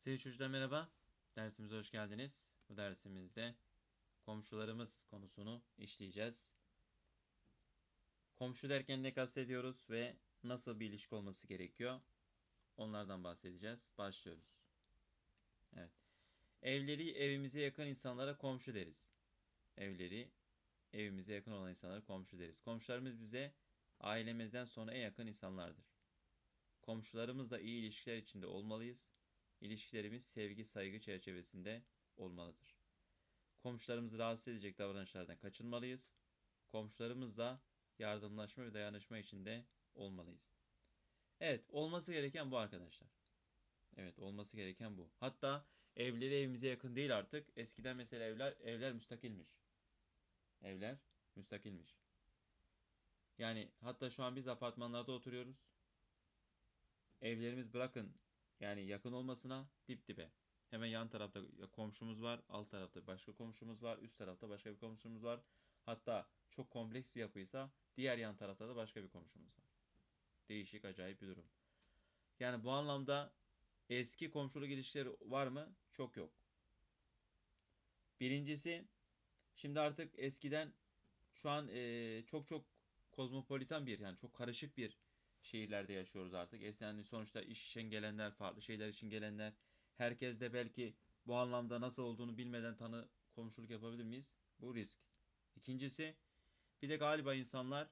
Sevgili çocuklar merhaba. Dersimize hoş geldiniz. Bu dersimizde komşularımız konusunu işleyeceğiz. Komşu derken ne kastediyoruz ve nasıl bir ilişki olması gerekiyor? Onlardan bahsedeceğiz. Başlıyoruz. Evet. Evleri evimize yakın insanlara komşu deriz. Evleri evimize yakın olan insanlara komşu deriz. Komşularımız bize ailemizden sonra en yakın insanlardır. Komşularımızla iyi ilişkiler içinde olmalıyız. İlişkilerimiz sevgi, saygı çerçevesinde olmalıdır. Komşularımızı rahatsız edecek davranışlardan kaçınmalıyız. Komşularımızla yardımlaşma ve dayanışma içinde olmalıyız. Evet, olması gereken bu arkadaşlar. Evet, olması gereken bu. Hatta evleri evimize yakın değil artık. Eskiden mesela evler evler müstakilmiş. Evler müstakilmiş. Yani hatta şu an biz apartmanlarda oturuyoruz. Evlerimiz bırakın yani yakın olmasına dip dibe. Hemen yan tarafta komşumuz var, alt tarafta başka komşumuz var, üst tarafta başka bir komşumuz var. Hatta çok kompleks bir yapıysa diğer yan tarafta da başka bir komşumuz var. Değişik, acayip bir durum. Yani bu anlamda eski komşuluk ilişkileri var mı? Çok yok. Birincisi, şimdi artık eskiden şu an e, çok çok kozmopolitan bir yani çok karışık bir şehirlerde yaşıyoruz artık. Eskiden sonuçta iş için gelenler, farklı şeyler için gelenler. Herkes de belki bu anlamda nasıl olduğunu bilmeden tanı komşuluk yapabilir miyiz? Bu risk. İkincisi bir de galiba insanlar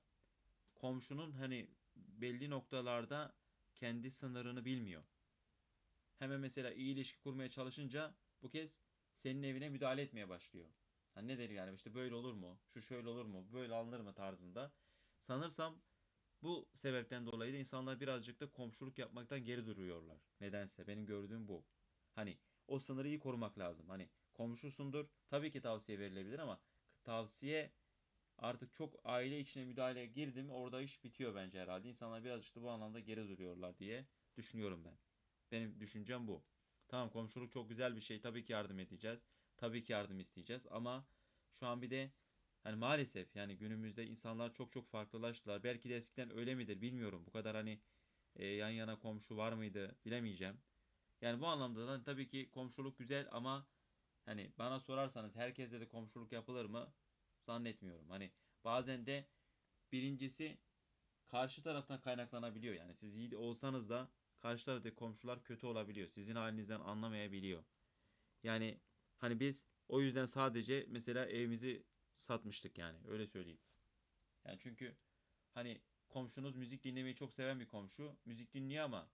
komşunun hani belli noktalarda kendi sınırını bilmiyor. Hemen mesela iyi ilişki kurmaya çalışınca bu kez senin evine müdahale etmeye başlıyor. Hani ne der yani işte böyle olur mu? Şu şöyle olur mu? Böyle alınır mı tarzında. Sanırsam bu sebepten dolayı da insanlar birazcık da komşuluk yapmaktan geri duruyorlar. Nedense benim gördüğüm bu. Hani o sınırı iyi korumak lazım. Hani komşusundur tabii ki tavsiye verilebilir ama tavsiye artık çok aile içine müdahale girdi mi orada iş bitiyor bence herhalde. İnsanlar birazcık da bu anlamda geri duruyorlar diye düşünüyorum ben. Benim düşüncem bu. Tamam komşuluk çok güzel bir şey. Tabii ki yardım edeceğiz. Tabii ki yardım isteyeceğiz ama şu an bir de hani maalesef yani günümüzde insanlar çok çok farklılaştılar. Belki de eskiden öyle midir bilmiyorum. Bu kadar hani e, yan yana komşu var mıydı bilemeyeceğim. Yani bu anlamda da tabii ki komşuluk güzel ama hani bana sorarsanız herkeste de komşuluk yapılır mı? Zannetmiyorum. Hani bazen de birincisi karşı taraftan kaynaklanabiliyor. Yani siz iyi olsanız da karşı taraftaki komşular kötü olabiliyor. Sizin halinizden anlamayabiliyor. Yani hani biz o yüzden sadece mesela evimizi satmıştık yani öyle söyleyeyim. Yani çünkü hani komşunuz müzik dinlemeyi çok seven bir komşu. Müzik dinliyor ama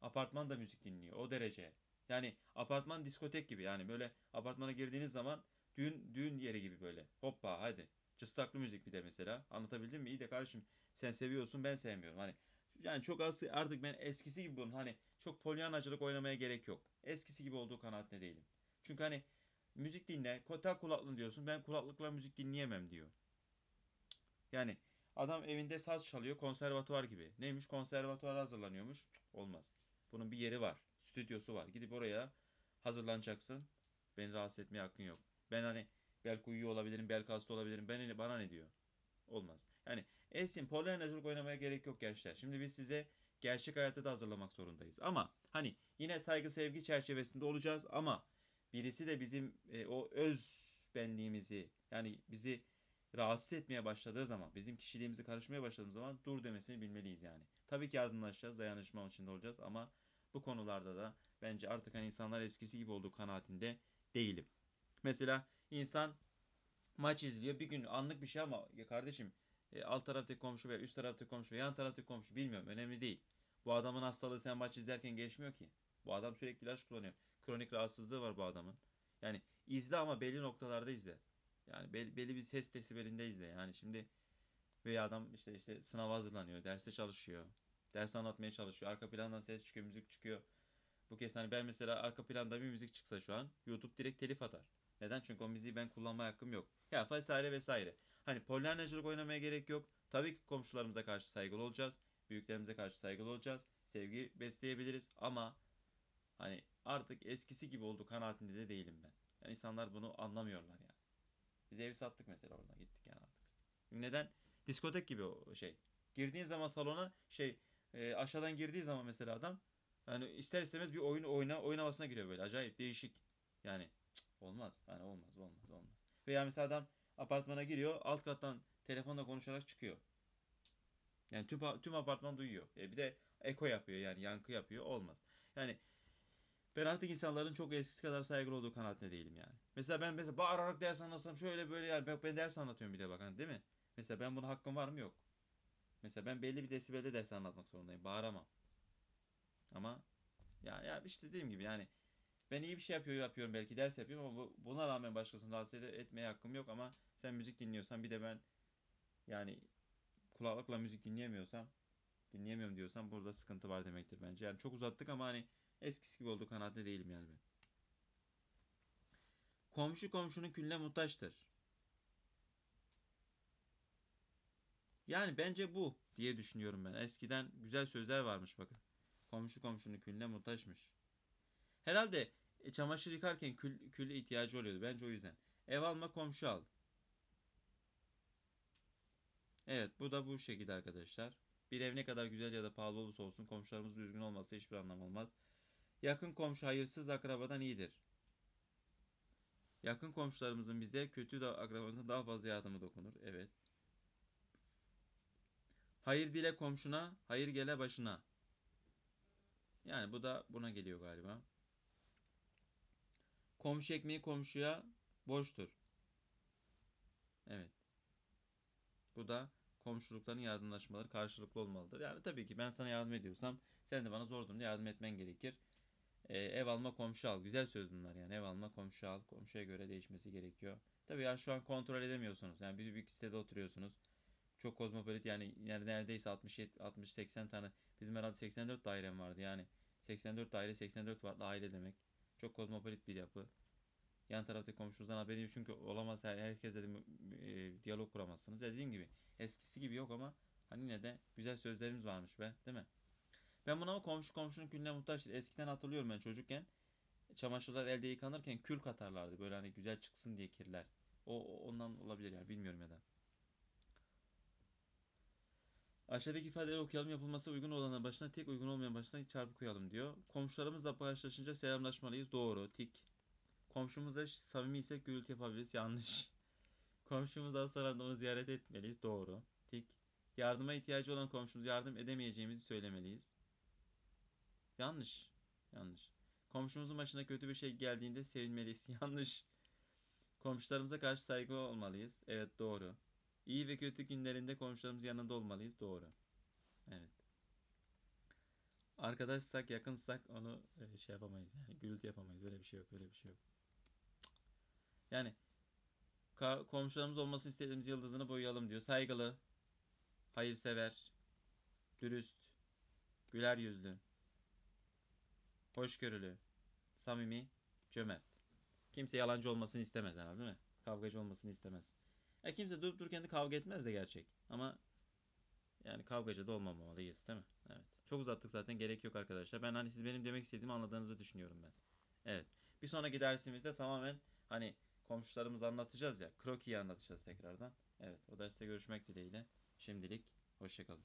apartman da müzik dinliyor o derece. Yani apartman diskotek gibi yani böyle apartmana girdiğiniz zaman düğün düğün yeri gibi böyle. Hoppa hadi. Cıstaklı müzik bir de mesela. Anlatabildim mi? İyi de kardeşim sen seviyorsun ben sevmiyorum. Hani yani çok az artık ben eskisi gibi bunun hani çok polyanacılık oynamaya gerek yok. Eskisi gibi olduğu kanaatinde değilim. Çünkü hani müzik dinle, tak kulaklığını diyorsun. Ben kulaklıkla müzik dinleyemem diyor. Yani adam evinde saz çalıyor konservatuvar gibi. Neymiş konservatuvar hazırlanıyormuş. Olmaz. Bunun bir yeri var. Stüdyosu var. Gidip oraya hazırlanacaksın. Beni rahatsız etmeye hakkın yok. Ben hani belki uyuyor olabilirim, belki hasta olabilirim. Ben, bana ne diyor? Olmaz. Yani Esin polyanacılık oynamaya gerek yok gençler. Şimdi biz size gerçek hayatı da hazırlamak zorundayız. Ama hani yine saygı sevgi çerçevesinde olacağız ama birisi de bizim e, o öz benliğimizi yani bizi rahatsız etmeye başladığı zaman, bizim kişiliğimizi karışmaya başladığımız zaman dur demesini bilmeliyiz yani. Tabii ki yardımlaşacağız, dayanışma içinde olacağız ama bu konularda da bence artık hani insanlar eskisi gibi olduğu kanaatinde değilim. Mesela insan maç izliyor bir gün anlık bir şey ama ya kardeşim e, alt taraftaki komşu veya üst taraftaki komşu veya yan taraftaki komşu bilmiyorum önemli değil. Bu adamın hastalığı sen maç izlerken geçmiyor ki. Bu adam sürekli ilaç kullanıyor. Kronik rahatsızlığı var bu adamın. Yani izle ama belli noktalarda izle. Yani belli, belli bir ses desibelinde izle. Yani şimdi veya adam işte işte sınava hazırlanıyor, derste çalışıyor. Ders anlatmaya çalışıyor. Arka plandan ses çıkıyor, müzik çıkıyor. Bu kez hani ben mesela arka planda bir müzik çıksa şu an YouTube direkt telif atar. Neden? Çünkü o müziği ben kullanma hakkım yok. Ya vesaire vesaire. Hani polyanacılık oynamaya gerek yok. Tabii ki komşularımıza karşı saygılı olacağız. Büyüklerimize karşı saygılı olacağız. Sevgi besleyebiliriz ama hani artık eskisi gibi olduğu kanaatinde de değilim ben. Yani insanlar bunu anlamıyorlar yani. Biz evi sattık mesela oradan gittik yani artık. Neden? Diskotek gibi o şey. Girdiğin zaman salona şey e, aşağıdan girdiği zaman mesela adam Yani ister istemez bir oyun oyna oyun havasına giriyor böyle. Acayip değişik. Yani cık, olmaz. Yani olmaz, olmaz, olmaz. Veya mesela adam apartmana giriyor, alt kattan telefonla konuşarak çıkıyor. Yani tüm tüm apartman duyuyor. E bir de eko yapıyor yani yankı yapıyor. Olmaz. Yani ben artık insanların çok eskisi kadar saygılı olduğu kanaatinde değilim yani. Mesela ben mesela bağırarak ders anlatsam şöyle böyle yani ben, ben ders anlatıyorum bir de bak hani değil mi? Mesela ben buna hakkım var mı yok. Mesela ben belli bir desibelde ders anlatmak zorundayım. Bağıramam. Ama ya ya işte dediğim gibi yani ben iyi bir şey yapıyor yapıyorum belki ders yapıyorum ama bu, buna rağmen başkasını rahatsız etmeye hakkım yok ama sen müzik dinliyorsan bir de ben yani kulaklıkla müzik dinleyemiyorsam dinleyemiyorum diyorsam burada sıkıntı var demektir bence. Yani çok uzattık ama hani eskisi gibi olduğu kanaatinde değilim yani ben. Komşu komşunun külüne muhtaçtır. Yani bence bu diye düşünüyorum ben. Eskiden güzel sözler varmış bakın. Komşu komşunun külüne muhtaçmış. Herhalde e, çamaşır yıkarken kül, külle ihtiyacı oluyordu. Bence o yüzden. Ev alma komşu al. Evet bu da bu şekilde arkadaşlar. Bir ev ne kadar güzel ya da pahalı olursa olsun komşularımız düzgün olmazsa hiçbir anlam olmaz. Yakın komşu hayırsız akrabadan iyidir. Yakın komşularımızın bize kötü de akrabalarımızın daha fazla yardımı dokunur. Evet. Hayır dile komşuna, hayır gele başına. Yani bu da buna geliyor galiba. Komşu ekmeği komşuya borçtur. Evet. Bu da komşulukların yardımlaşmaları karşılıklı olmalıdır. Yani tabii ki ben sana yardım ediyorsam sen de bana zor durumda yardım etmen gerekir. Ee, ev alma komşu al. Güzel söz bunlar yani. Ev alma komşu al. Komşuya göre değişmesi gerekiyor. Tabii ya şu an kontrol edemiyorsunuz. Yani bir büyük sitede oturuyorsunuz. Çok kozmopolit yani neredeyse 60 60 80 tane bizim herhalde 84 dairem vardı yani 84 daire 84 farklı aile demek. Çok kozmopolit bir yapı. Yan taraftaki komşunuzdan haberi yok çünkü olamaz her, herkesle de mü- e, diyalog kuramazsınız. Ya dediğim gibi eskisi gibi yok ama hani yine de güzel sözlerimiz varmış be değil mi? Ben buna komşu komşunun külüne muhtaç. Eskiden hatırlıyorum ben çocukken çamaşırlar elde yıkanırken kül katarlardı böyle hani güzel çıksın diye kirler. O ondan olabilir yani bilmiyorum ya da. Aşağıdaki ifadeleri okuyalım. Yapılması uygun olanın başına tek uygun olmayan başına çarpı koyalım diyor. Komşularımızla karşılaşınca selamlaşmalıyız. Doğru. Tik. Komşumuzla samimi ise gürültü yapabiliriz. Yanlış. Komşumuz hastalandı onu ziyaret etmeliyiz. Doğru. Tik. Yardıma ihtiyacı olan komşumuz yardım edemeyeceğimizi söylemeliyiz. Yanlış. Yanlış. Komşumuzun başına kötü bir şey geldiğinde sevinmeliyiz. Yanlış. Komşularımıza karşı saygılı olmalıyız. Evet doğru. İyi ve kötü günlerinde komşularımız yanında olmalıyız. Doğru. Evet. Arkadaşsak, yakınsak onu e, şey yapamayız. Yani gürültü yapamayız. Öyle bir şey yok. Öyle bir şey yok. Yani komşularımız olmasını istediğimiz yıldızını boyayalım diyor. Saygılı, hayırsever, dürüst, güler yüzlü, hoşgörülü, samimi, cömert. Kimse yalancı olmasını istemez herhalde değil mi? Kavgacı olmasını istemez. Ya kimse durup dururken de kavga etmez de gerçek. Ama yani kavgacı da olmamalıyız değil mi? Evet. Çok uzattık zaten gerek yok arkadaşlar. Ben hani siz benim demek istediğimi anladığınızı düşünüyorum ben. Evet. Bir sonraki dersimizde tamamen hani komşularımızı anlatacağız ya. Kroki'yi anlatacağız tekrardan. Evet. O derste görüşmek dileğiyle. Şimdilik hoşçakalın.